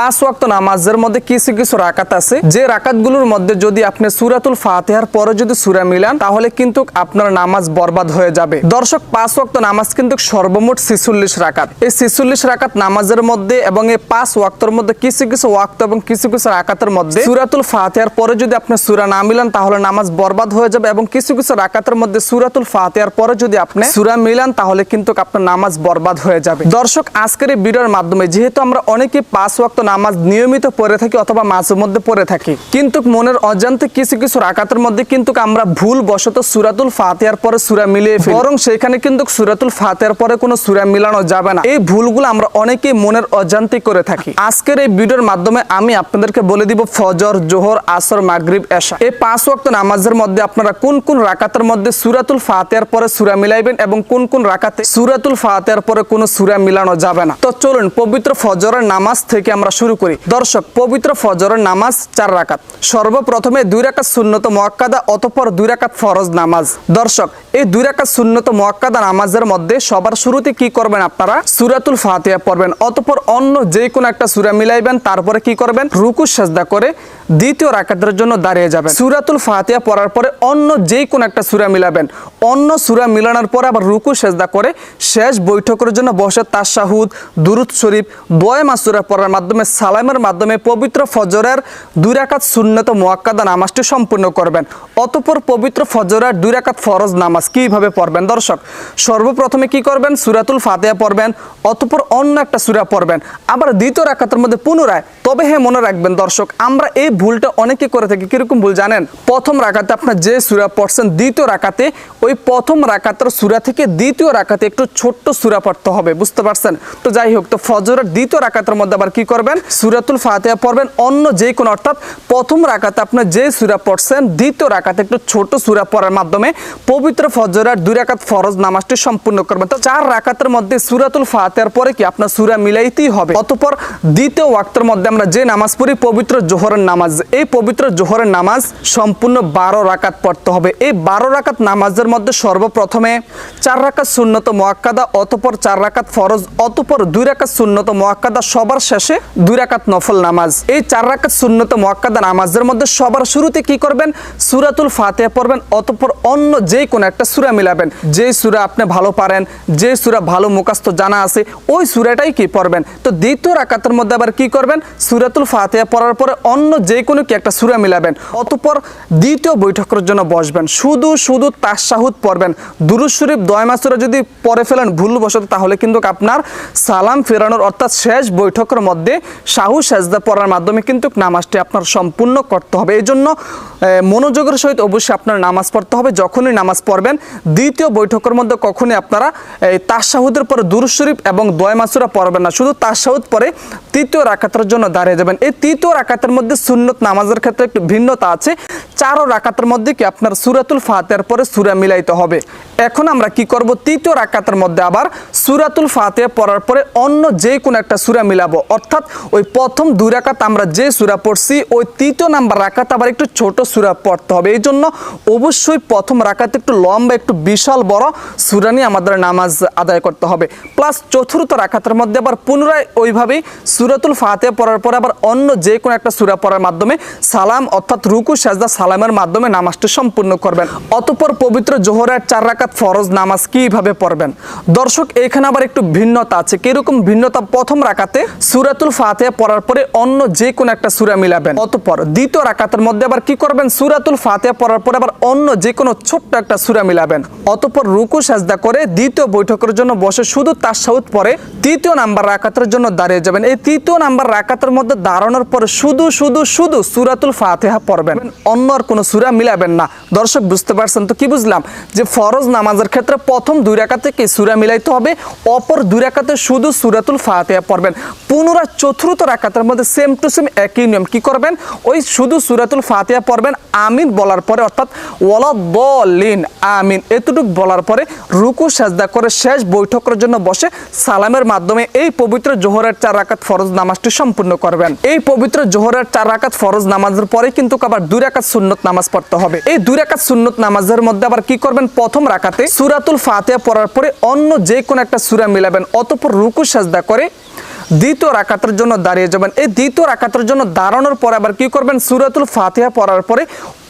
পাঁচ ওয়াক্ত নামাজের মধ্যে কিছু কিছু রাকাত আছে। যে রাকাতগুলোর মধ্যে যদি আপনি সুরাতুল ফাতিহার পরে যদি সুরা মিলান, তাহলে কিন্তু আপনার নামাজ বরবাদ হয়ে যাবে। দর্শক, পাঁচ ওয়াক্ত নামাজ কিন্তু সর্বমোট ছিচল্লিশ রাকাত। এই ছিচল্লিশ রাকাত নামাজের মধ্যে এবং এই পাঁচ ওয়াক্তর মধ্যে কিছু কিছু ওয়াক্ত এবং কিছু কিছু রাকাতের মধ্যে সুরাতুল ফাতিহার পরে যদি আপনি সুরা না মিলান, তাহলে নামাজ বরবাদ হয়ে যাবে এবং কিছু কিছু রাকাতের মধ্যে সুরাতুল ফাতিহার পরে যদি আপনি সুরা মিলান, তাহলে কিন্তু আপনার নামাজ বরবাদ হয়ে যাবে। দর্শক, আজকের এই ভিডিওর মাধ্যমে যেহেতু আমরা অনেকে পাঁচ ওয়াক্ত নামাজ নিয়মিত পড়ে থাকি অথবা মাঝে মধ্যে পড়ে থাকি। কিন্তু মনের অজান্তে কিছু কিছু রাকাতের মধ্যে কিন্তু আমরা ভুল বশত সুরাতুল ফাতিহার পরে সুরা মিলিয়ে ফেলি। বরং সেখানে কিন্তু সুরাতুল ফাতিহার পরে কোনো সুরা মিলানো যাবে না। এই ভুলগুলো আমরা অনেকেই মনের অজান্তে করে থাকি। আজকের এই ভিডিওর মাধ্যমে আমি আপনাদেরকে বলে দিব ফজর, জোহর, আসর, মাগরিব, এশা। এই পাঁচ ওয়াক্ত নামাজের মধ্যে আপনারা কোন কোন রাকাতের মধ্যে সুরাতুল ফাতিহার পরে সুরা মিলাইবেন এবং কোন কোন রাকাতে সুরাতুল ফাতিহার পরে কোনো সুরা মিলানো যাবে না। তো চলুন, পবিত্র ফজরের নামাজ থেকে আমরা শুরু করি। দর্শক, পবিত্র ফজরের নামাজ চার রাকাত। সর্বপ্রথমে দুই রাকাত সুন্নত মোয়াক্কাদা অতপর দুই রাকাত ফরজ নামাজ। দর্শক, এই দুই রাকাত সুন্নত মোয়াক্কাদা নামাজের মধ্যে সবার শুরুতে কি করবেন আপনারা? সুরাতুল ফাতিয়া পড়বেন, অতপর অন্য যে কোনো একটা সুরা মিলাইবেন, তারপরে কি করবেন? রুকু সাজদা করে দ্বিতীয় রাকাতের জন্য দাঁড়িয়ে যাবেন। সুরাতুল ফাতিয়া পড়ার পরে অন্য যে কোনো একটা সুরা মিলাবেন। অন্য সুরা মিলানোর পরে আবার রুকু সেজদা করে শেষ বৈঠকের জন্য বসে তাশাহুদ, দুরুদ শরীফ, দোয় মাসুরা পড়ার মাধ্যমে, সালামের মাধ্যমে পবিত্র ফজরের দুই রাকাত সুন্নত মোয়াক্কাদা নামাজটি সম্পূর্ণ করবেন। অতপর পবিত্র ফজরের দুই রাকাত ফরজ নামাজ কীভাবে পড়বেন? দর্শক, সর্বপ্রথমে কি করবেন? সুরাতুল ফাতিহা পড়বেন, অতপর অন্য একটা সুরা পড়বেন। আবার দ্বিতীয় রাকাতের মধ্যে পুনরায়, তবে হ্যাঁ মনে রাখবেন দর্শক, আমরা এই ভুলটা অনেকে করে থাকে। কীরকম ভুল জানেন? প্রথম রাকাতে আপনার যে সুরা পড়ছেন, দ্বিতীয় রাকাতে, ওই প্রথম রাকাতের সুরা থেকে দ্বিতীয় রাকাতে একটু ছোট্ট সুরা পড়তে হবে, বুঝতে পারছেন? তো যাই হোক, তো ফজরের দ্বিতীয় রাকাতের মধ্যে আবার কি করবেন? সুরাতুল ফাতিহা পড়বেন, অন্য যে কোনো অর্থাৎ প্রথম রাকাতে আপনার যে সুরা পড়ছেন, দ্বিতীয় রাকাতে একটু ছোট সুরা পড়ার মাধ্যমে পবিত্র ফজরের দুই রাকাত ফরজ নামাজটি সম্পূর্ণ করবেন। তো চার রাকাতের মধ্যে সুরাতুল ফাতিহার পরে কি আপনার সুরা মিলাইতেই হবে? অতঃপর দ্বিতীয় ওয়াক্তের মধ্যে আমরা যে নামাজ পড়ি, পবিত্র জোহরের নামাজ এই পবিত্র জোহরের নামাজ সম্পূর্ণ বারো রাকাত পড়তে হবে। এই বারো রাকাত নামাজের মধ্যে সর্বপ্রথমে চার রাকাত সুন্নত মোয়াক্কাদা, অতঃপর চার রাকাত ফরজ, অতঃপর দুই রাকাত সুন্নত মোয়াক্কাদা, সবার শেষে দুই রাকাত নফল নামাজ। এই চার রাকাত সুন্নত মোয়াক্কাদা নামাজের মধ্যে সবার শুরুতে কি করবেন? সুরাতুল ফাতিহা পড়বেন, অতঃপর অন্য যে কোনো একটা সুরা মিলাবেন। যে সুরা আপনি ভালো পারেন যে সুরা ভালো মুখাস্ত জানা আছে, ওই সুরাটাই কি পড়বেন? তো দ্বিতীয় রাকাতের মধ্যে আবার কি করবেন? সুরাতুল ফাতিহা পড়ার পরে অন্য যে কোনো কি একটা সুরা মিলাবেন। অতঃপর দ্বিতীয় বৈঠকের জন্য বসবেন। শুধু শুধু তাসাহুদ পড়বেন। দুরুদ শরীফ, দয় মাসুরা যদি পরে ফেলেন ভুলবশত, তাহলে কিন্তু আপনার সালাম ফেরানোর অর্থাৎ শেষ বৈঠকের মধ্যে শাহু সেজদা পড়ার মাধ্যমে কিন্তু নামাজটি আপনার সম্পূর্ণ করতে হবে। এই জন্য মনোযোগের সহিত অবশ্যই আপনার নামাজ পড়তে হবে। যখনই নামাজ পড়বেন, দ্বিতীয় বৈঠকের মধ্যে কখনই আপনারা, এই তাসাহুদের পরে দুরুদ শরীফ এবং দয় মাসুরা পড়বেন না। শুধু তাসাহুদ পরে তৃতীয় রাকাতের জন্য দাঁড়িয়ে যাবেন। এই তৃতীয় রাকাতের মধ্যে সুন্নত নামাজের ক্ষেত্রে একটু ভিন্নতা আছে। চারো রাকাতের মধ্যে কি আপনার সুরাতুল ফাতের পরে সুরা মিলাইতে হবে? এখন আমরা কি করব? তৃতীয় রাকাতের মধ্যে আবার সুরাতুল ফাতে পড়ার পরে অন্য যে কোনো একটা সুরা মিলাবো। অর্থাৎ ওই প্রথম দুই রাকাত আমরা যে সুরা পড়ছি, ওই তৃতীয় নাম্বার রাকাত আবার একটু ছোট সুরা পড়তে হবে। এই জন্য অবশ্যই প্রথম রাকাতে একটু লম্বা, একটু বিশাল, বড় সুরা নিয়ে আমাদের নামাজ আদায় করতে হবে। প্লাস চতুর্থ রাকাতের মধ্যে আবার পুনরায় ওইভাবেই সুরাতুল ফাতে পড়ার পরে আবার অন্য যে কোনো একটা সুরা পড়ার মাধ্যমে সালাম, অর্থাৎ রুকু, সাজদা, সালামের মাধ্যমে নামাজটি সম্পূর্ণ করবেন। অতঃপর পবিত্র জোহরের চার রাকাত ফরজ নামাজ কীভাবে পড়বেন? দর্শক, এখানে আবার একটু ভিন্নতা আছে। কীরকম ভিন্নতা? প্রথম রাকাতে সুরাতুল ফাতিহা পড়ার পরে অন্য যে কোনো একটা সুরা মিলাবেন। অতঃপর দ্বিতীয় রাকাতের মধ্যে আবার কি করবেন? সুরাতুল ফাতিহা পড়ার পরে আবার অন্য যে কোনো ছোট্ট একটা সুরা মিলাবেন। অতপর রুকু, সাজদা করে দ্বিতীয় বৈঠকের জন্য বসে শুধু তার সাউথ পরে তৃতীয় নাম্বার রাকাতের জন্য দাঁড়িয়ে যাবেন। এই তৃতীয় নাম্বার রাকাতের মধ্যে দাঁড়ানোর পরে শুধু শুধু শুধু সুরাতুল ফাতেহা পড়বেন। অন্য আর কোনো সুরা মিলাবেন না। দর্শক, বুঝতে পারছেন তো কি বুঝলাম? যে ফরজ নামাজের ক্ষেত্রে প্রথম দুই রাকাতে কি সুরা মিলাইতে হবে, অপর দুই রাকাতে শুধু সুরাতুল ফাতিহা পড়বেন। পুনরায় চতুর্থ রাকাতের মধ্যে সেম টু সেম একই নিয়ম কি করবেন? ওই শুধু সুরাতুল ফাতেহা পড়বেন, আমিন বলার পরে, অর্থাৎ ওয়ালা বলিন আমিন, এতটুক বলার পরে রুকু, সাজদা করে শেষ বৈঠকের জন্য বসে সালামের মাধ্যমে এই পবিত্র জোহরের চার রাকাত ফরজ নামাজটি সম্পূর্ণ করবেন। এই পবিত্র জোহরের চার রাকাত ফরজ নামাজের পরে কিন্তু আবার দুই রাকাত সুন্নত নামাজ পড়তে হবে। এই দুই রাকাত সুন্নত নামাজের মধ্যে আবার কি করবেন? প্রথম রাকাতে সুরাতুল ফাতিহা পড়ার পরে অন্য যে কোনো একটা সুরা মিলাবেন, অতঃপর রুকু সাজদা করে দ্বিতীয় রাকাতের জন্য দাঁড়িয়ে যাবেন। এই দ্বিতীয় রাকাতের জন্য দাঁড়ানোর পরে আবার কি করবেন? সুরাতুল ফাতিহা পড়ার পরে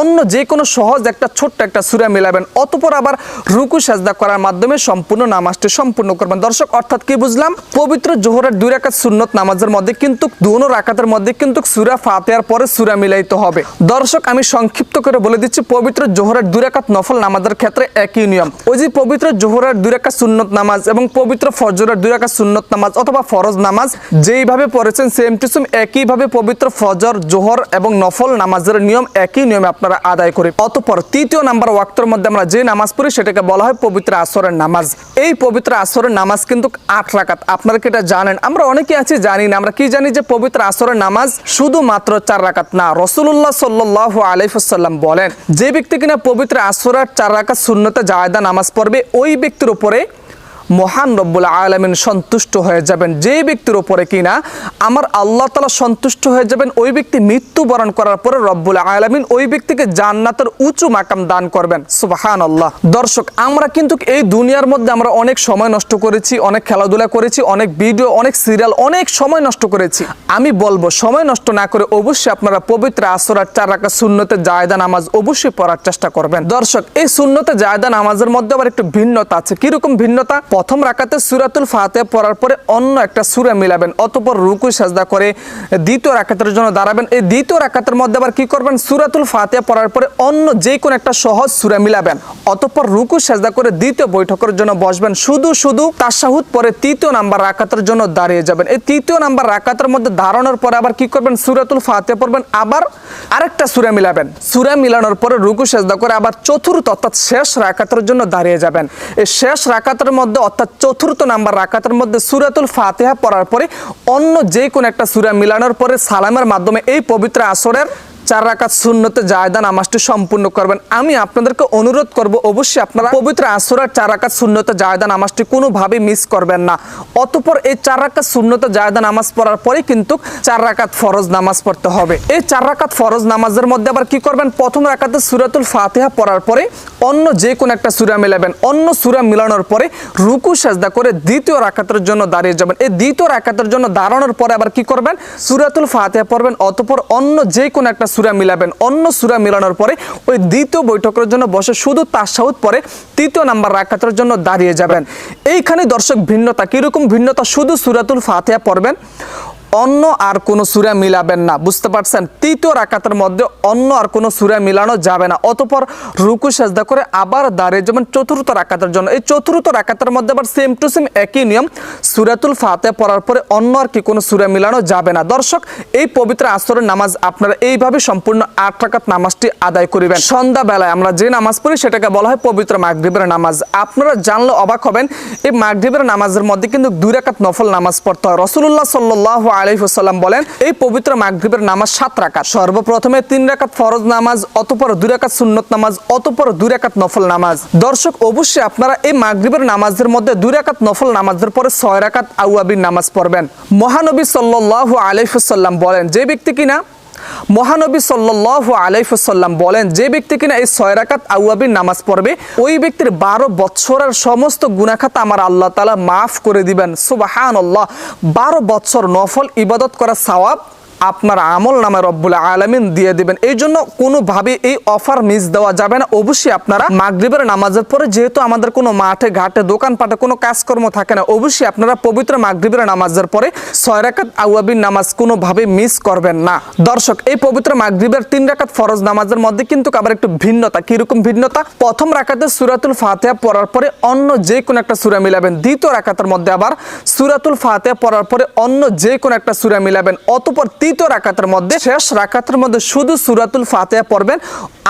অন্য যে কোনো সহজ একটা ছোট্ট একটা সুরা মিলাবেন। অতপর আবার রুকু, সাজদা করার মাধ্যমে সম্পূর্ণ নামাজটি সম্পূর্ণ করবেন। দর্শক, অর্থাৎ কি বুঝলাম? পবিত্র জোহরের দুই রাকাত সুন্নত নামাজের মধ্যে কিন্তু, দুনো রাকাতের মধ্যে কিন্তু সুরা ফাতিহার পরে সুরা মিলাইতে হবে। দর্শক, আমি সংক্ষিপ্ত করে বলে দিচ্ছি, পবিত্র জোহরের দুই রাকাত নফল নামাজের ক্ষেত্রে একই নিয়ম। ওই যে পবিত্র জোহরের দুই রাকাত সুন্নত নামাজ এবং পবিত্র ফজরের দুই রাকাত সুন্নত নামাজ অথবা ফরজ নামাজ যেইভাবে পড়েছেন সেম টু সেম একইভাবে পবিত্র ফজর, জোহর এবং নফল নামাজের নিয়ম একই নিয়মে আপনারা আদায় করি অতপর তৃতীয় নাম্বার ওয়াক্তের মধ্যে আমরা যে নামাজ পড়ি, সেটাকে বলা হয় পবিত্র আসরের নামাজ। এই পবিত্র আসরের নামাজ কিন্তু আট রাকাত। আপনারা কি এটা জানেন? আমরা অনেকে আছি, জানি না। আমরা কি জানি যে পবিত্র আসরের নামাজ শুধুমাত্র চার রাকাত না রসুল্লাহ সাল্লাহ আলাইফুসাল্লাম বলেন, যে ব্যক্তি কিনা পবিত্র আসরের চার রাকাত শূন্যতে জায়দা নামাজ পড়বে, ওই ব্যক্তির উপরে মহান রব্বুল আলমিন সন্তুষ্ট হয়ে যাবেন যে ব্যক্তির উপরে কিনা, আমার আল্লাহ তালা সন্তুষ্ট হয়ে যাবেন ওই ব্যক্তি মৃত্যুবরণ করার পরে রব্বুল আলমিন ওই ব্যক্তিকে জান্নাতের উঁচু মাকাম দান করবেন। সুবাহান আল্লাহ দর্শক, আমরা কিন্তু এই দুনিয়ার মধ্যে আমরা অনেক সময় নষ্ট করেছি, অনেক খেলাধুলা করেছি, অনেক ভিডিও, অনেক সিরিয়াল, অনেক সময় নষ্ট করেছি। আমি বলব, সময় নষ্ট না করে অবশ্যই আপনারা পবিত্র আসরার চার রাখা শূন্যতে জায়দা নামাজ অবশ্যই পড়ার চেষ্টা করবেন। দর্শক, এই শূন্যতে জায়দা নামাজের মধ্যে আবার একটু ভিন্নতা আছে। কীরকম ভিন্নতা? প্রথম রাকাতে সুরাতুল ফাতে পড়ার পরে অন্য একটা সুরা মিলাবেন, অতপর রুকু, সাজদা করে দ্বিতীয় রাকাতের জন্য দাঁড়াবেন। এই দ্বিতীয় রাকাতের মধ্যে আবার কি করবেন? সুরাতুল ফাতে পড়ার পরে অন্য যে কোনো একটা সহজ সুরা মিলাবেন, অতপর রুকু, সাজদা করে দ্বিতীয় বৈঠকের জন্য বসবেন। শুধু শুধু তাসাহুদ পরে তৃতীয় নাম্বার রাকাতের জন্য দাঁড়িয়ে যাবেন। এই তৃতীয় নাম্বার রাকাতের মধ্যে দাঁড়ানোর পরে আবার কি করবেন? সুরাতুল ফাতে পড়বেন, আবার আরেকটা সুরা মিলাবেন। সুরা মিলানোর পরে রুকু, সাজদা করে আবার চতুর্থ অর্থাৎ শেষ রাকাতের জন্য দাঁড়িয়ে যাবেন। এই শেষ রাকাতের মধ্যে অর্থাৎ চতুর্থ নাম্বার রাকাতের মধ্যে সুরাতুল ফাতেহা পড়ার পরে অন্য যে কোনো একটা সুরা মিলানোর পরে সালামের মাধ্যমে এই পবিত্র আসরের চার রাকাত শূন্যতে জায়দা নামাজটি সম্পূর্ণ করবেন। আমি আপনাদেরকে অনুরোধ করব, অবশ্যই আপনারা পবিত্র আসরের চার রাকাত শূন্যতে জায়দা নামাজটি কোনোভাবে মিস করবেন না। অতপর এই চার রাকাত শূন্যতে জায়দা নামাজ পড়ার পরে কিন্তু চার রাকাত ফরজ নামাজ পড়তে হবে। এই চার রাকাত ফরজ নামাজের মধ্যে আবার কি করবেন? প্রথম রাকাতে সুরাতুল ফাতিহা পড়ার পরে অন্য যে কোনো একটা সুরা মিলাবেন। অন্য সুরা মিলানোর পরে রুকু, সাজদা করে দ্বিতীয় রাকাতের জন্য দাঁড়িয়ে যাবেন। এই দ্বিতীয় রাকাতের জন্য দাঁড়ানোর পরে আবার কি করবেন? সুরাতুল ফাতিহা পড়বেন। অতপর অন্য যে কোনো একটা সুরা মিলাবেন, অন্য সুরা মিলানোর পরে ওই দ্বিতীয় বৈঠকের জন্য বসে শুধু তাসাউদ পরে তৃতীয় নাম্বার রাখাতের জন্য দাঁড়িয়ে যাবেন। এইখানে দর্শক ভিন্নতা, কীরকম ভিন্নতা? শুধু সুরাতুল ফাতেহা পড়বেন। অন্য আর কোনো সুরা মিলাবেন না। বুঝতে পারছেন? তৃতীয় রাকাতের মধ্যে অন্য আর কোনো সুরা মিলানো যাবে না। অতপর রুকু, সাজদা করে আবার দাঁড়িয়ে যাবেন চতুর্থ রাকাতের জন্য। এই চতুর্থ রাকাতের মধ্যে আবার সেম টু সেম একই নিয়ম। সুরাতুল ফাতে পড়ার পরে অন্য আর কি কোনো সুরা মিলানো যাবে না। দর্শক, এই পবিত্র আসরের নামাজ আপনারা এইভাবে সম্পূর্ণ আট রাকাত নামাজটি আদায় করিবেন। সন্ধ্যা বেলায় আমরা যে নামাজ পড়ি সেটাকে বলা হয় পবিত্র মাগরিবের নামাজ। আপনারা জানলে অবাক হবেন, এই মাগরিবের নামাজের মধ্যে কিন্তু দুই রাকাত নফল নামাজ পড়তে হয়। রসুল্লাহ সাল্লাহ আলাইসাল্লাম বলেন, এই পবিত্র মাগরীবের নামাজ সাত রাকাত। সর্বপ্রথমে তিন রাকাত ফরজ নামাজ, অতপর দুই রাকাত সুন্নত নামাজ, অতপর দুই রাকাত নফল নামাজ। দর্শক, অবশ্যই আপনারা এই মাগরীবের নামাজের মধ্যে দুই রাকাত নফল নামাজের পরে ছয় রাকাত আউয়াবির নামাজ পড়বেন। মহানবী সাল্লাহ আলাইসাল্লাম বলেন, যে ব্যক্তি কিনা মহানবী সাল্লাহ আলাইফুসাল্লাম বলেন, যে ব্যক্তি কিনা এই ছয় রাকাত আউয়াবির নামাজ পড়বে, ওই ব্যক্তির বারো বৎসরের সমস্ত গুনাখাত আমার আল্লাহ তালা মাফ করে দিবেন। সুবাহান আল্লাহ বারো বৎসর নফল ইবাদত করা সওয়াব আপনার আমল নামে রব্বুল আলমিন দিয়ে দিবেন। এই জন্য কোনোভাবে এই অফার মিস দেওয়া যাবে না। অবশ্যই আপনারা মাগরিবের নামাজের পরে যেহেতু আমাদের কোনো মাঠে, ঘাটে, দোকানপাটে কোনো কাজকর্ম থাকে না, অবশ্যই আপনারা পবিত্র মাগরিবের নামাজের পরে ছয় রাকাত আউয়াবির নামাজ কোনোভাবে মিস করবেন না। দর্শক, এই পবিত্র মাগরিবের তিন রাকাত ফরজ নামাজের মধ্যে কিন্তু আবার একটু ভিন্নতা। কীরকম ভিন্নতা? প্রথম রাকাতে সুরাতুল ফাতেহা পড়ার পরে অন্য যে কোনো একটা সুরা মিলাবেন। দ্বিতীয় রাকাতের মধ্যে আবার সুরাতুল ফাতেহা পড়ার পরে অন্য যে কোনো একটা সুরা মিলাবেন। অতপর তৃতীয় রাকাতের মধ্যে শেষ রাকাতের মধ্যে শুধু সুরাতুল ফাতিহা পড়বেন।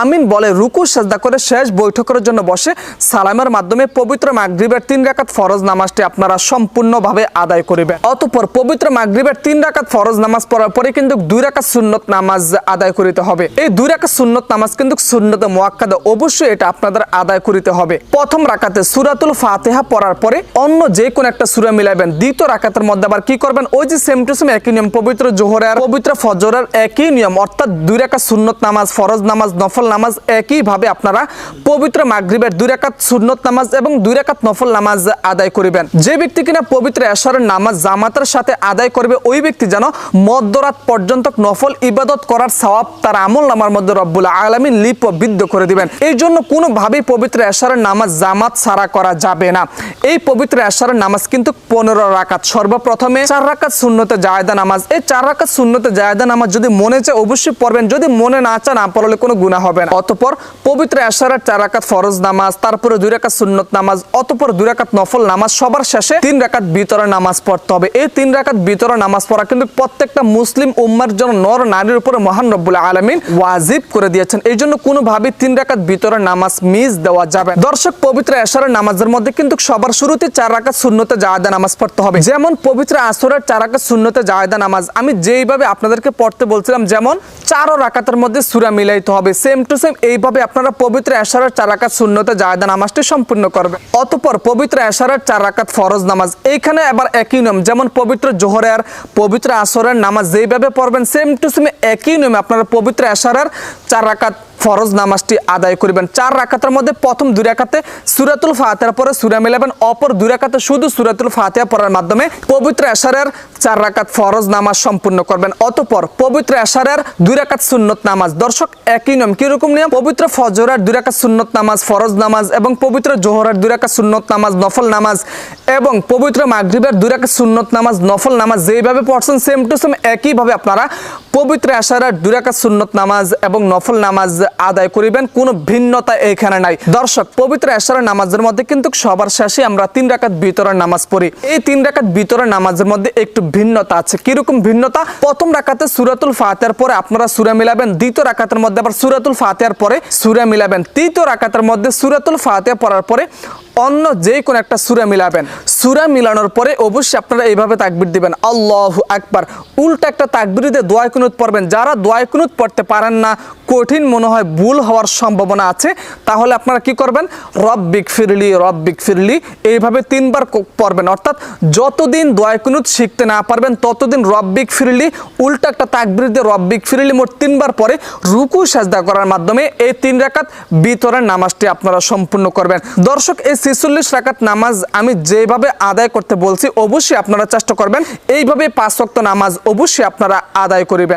আমিন বলে রুকু, সাজদা করে শেষ বৈঠকের জন্য বসে সালামের মাধ্যমে পবিত্র মাগরিবের তিন রাকাত ফরজ নামাজটি আপনারা সম্পূর্ণভাবে আদায় করিবেন। অতঃপর পবিত্র মাগরিবের তিন রাকাত ফরজ নামাজ পড়ার পরে কিন্তু দুই রাকাত সুন্নত নামাজ আদায় করিতে হবে। এই দুই রাকাত সুন্নত নামাজ কিন্তু সুন্নত মোয়াক্কাদা, অবশ্যই এটা আপনাদের আদায় করিতে হবে। প্রথম রাকাতে সুরাতুল ফাতেহা পড়ার পরে অন্য যে কোন একটা সুরা মিলাবেন দ্বিতীয় রাকাতের মধ্যে আবার কি করবেন? ওই যে সেম টু সেম একই নিয়ম, পবিত্র জোহরের পবিত্র ফজরের একই নিয়ম, অর্থাৎ দুই রাকাত সুন্নত নামাজ, ফরজ নামাজ, নফল নামাজ একইভাবে আপনারা পবিত্র মাগরিবের দুই রাকাত সুন্নত নামাজ এবং দুই রাকাত নফল নামাজ আদায় করিবেন। যে ব্যক্তি কিনা পবিত্র এশারের নামাজ জামাতের সাথে আদায় করবে, ওই ব্যক্তি যেন মধ্যরাত পর্যন্ত নফল ইবাদত করার সওয়াব তার আমল নামার মধ্যে রব্বুল আলমিন লিপিবদ্ধ করে দিবেন। এই জন্য কোনোভাবেই পবিত্র এশারের নামাজ জামাত সারা করা যাবে না। এই পবিত্র এশারের নামাজ কিন্তু পনেরো রাকাত, সর্বপ্রথমে চার রাকাত শূন্যতে জায়দা নামাজ। এই চার রাকাত শূন্যতে জায়দা নামাজ যদি মনে চায়, অবশ্যই পড়বেন। যদি মনে না চায় না পড়লে কোনো গুণা হবে না। অতপর পবিত্র এশারের চার রাকাত ফরজ নামাজ, তারপরে দুই রাকাত সুন্নত নামাজ, অতপর দুই রাকাত নফল নামাজ, সবার শেষে তিন রাকাত বিতরণ নামাজ পড়তে হবে। এই তিন রাকাত বিতরণ নামাজ পড়া কিন্তু প্রত্যেকটা মুসলিম উম্মার জন্য নর নারীর উপরে মহান রব্বুল আলমিন ওয়াজিব করে দিয়েছেন। এই জন্য কোনোভাবে তিন রাকাত বিতরণ নামাজ মিস দেওয়া যাবে। দর্শক, পবিত্র এশারের নামাজের মধ্যে কিন্তু সবার শুরুতে চার রাকাত শূন্যতে জায়দা নামাজ পড়তে হবে। যেমন পবিত্র আসরের চার রাকাত শূন্যতে জায়দা নামাজ, আমি যেইভাবে আপনাদেরকে পড়তে বলছিলাম, যেমন চারো রাকাতের মধ্যে সুরা মিলাইতে হবে। সেম টু সেম এইভাবে আপনারা পবিত্র এশারের চার রাকাত শূন্যতে জায়দা নামাজটি সম্পূর্ণ করবে অতপর পবিত্র এশারের চার রাকাত ফরজ নামাজ। এইখানে আবার একই নিয়ম, যেমন পবিত্র জোহরের পবিত্র আসরের নামাজ যেইভাবে পড়বেন সেম টু সেম একই নিয়মে আপনারা পবিত্র এশারের চার রাকাত ফরজ নামাজটি আদায় করিবেন। চার রাকাতের মধ্যে প্রথম দুই রাকাতে সুরাতুল ফাতিহার পরে সুরা মিলাবেন, অপর দুই রাকাতে শুধু সুরাতুল ফাতিহা পড়ার মাধ্যমে পবিত্র এশারের চার রাকাত ফরজ নামাজ সম্পূর্ণ করবেন। অতপর পবিত্র এশারের দুই রাকাত সুন্নত নামাজ। দর্শক, একই নিয়ম, কীরকম নিয়ম? পবিত্র ফজরের দুই রাকাত সুন্নত নামাজ, ফরজ নামাজ এবং পবিত্র জোহরের দুই রাকাত সুন্নত নামাজ, নফল নামাজ এবং পবিত্র মাগরিবের দুই রাকাত সুন্নত নামাজ, নফল নামাজ যেইভাবে পড়ছেন সেম টু সেম একইভাবে আপনারা পবিত্র এশারের দুই সুন্নত নামাজ এবং নফল নামাজ আদায় করিবেন, কোনো ভিন্নতা এখানে নাই। দর্শক, পবিত্র এশারের নামাজের মধ্যে কিন্তু সবার শেষে আমরা তিন রাকাত বিতরণ নামাজ পড়ি। এই তিন রাকাত বিতরণ নামাজের মধ্যে একটু ভিন্নতা আছে। কীরকম ভিন্নতা? প্রথম রাকাতে সুরাতুল ফাতের পরে আপনারা সুরে মিলাবেন, দ্বিতীয় রাকাতের মধ্যে আবার সুরাতুল ফাতের পরে সুরে মিলাবেন, তৃতীয় রাকাতের মধ্যে সুরাতুল ফাতে পড়ার পরে অন্য যে কোনো একটা সুরা মিলাবেন। সুরা মিলানোর পরে অবশ্যই আপনারা এইভাবে তাকবির দিবেন। আল্লাহ আকবার। উল্টা একটা তাকবির দিয়ে দোয়া কুনুত পড়বেন। যারা দোয়া কুনুত পড়তে পারেন না, কঠিন মনে হয় ভুল হওয়ার সম্ভাবনা আছে। তাহলে আপনারা কি করবেন? রব রব্বিক ফিরলি রব্বিক ফিরলি। এইভাবে তিনবার পড়বেন। অর্থাৎ যতদিন দোয়া কুনুত শিখতে না পারবেন, ততদিন রব রব্বিক ফিরলি, উল্টা একটা তাকবির দিয়ে রব্বিক ফিরলি মোট তিনবার পরে রুকু, সাজদা করার মাধ্যমে এই তিন রাকাত বিতরের নামাজটি আপনারা সম্পূর্ণ করবেন। দর্শক, এই ছেচল্লিশ রাকাত নামাজ আমি যেভাবে আদায় করতে বলছি, অবশ্যই আপনারা চেষ্টা করবেন। এইভাবে পাঁচ ওয়াক্ত নামাজ অবশ্যই আপনারা আদায় করিবেন।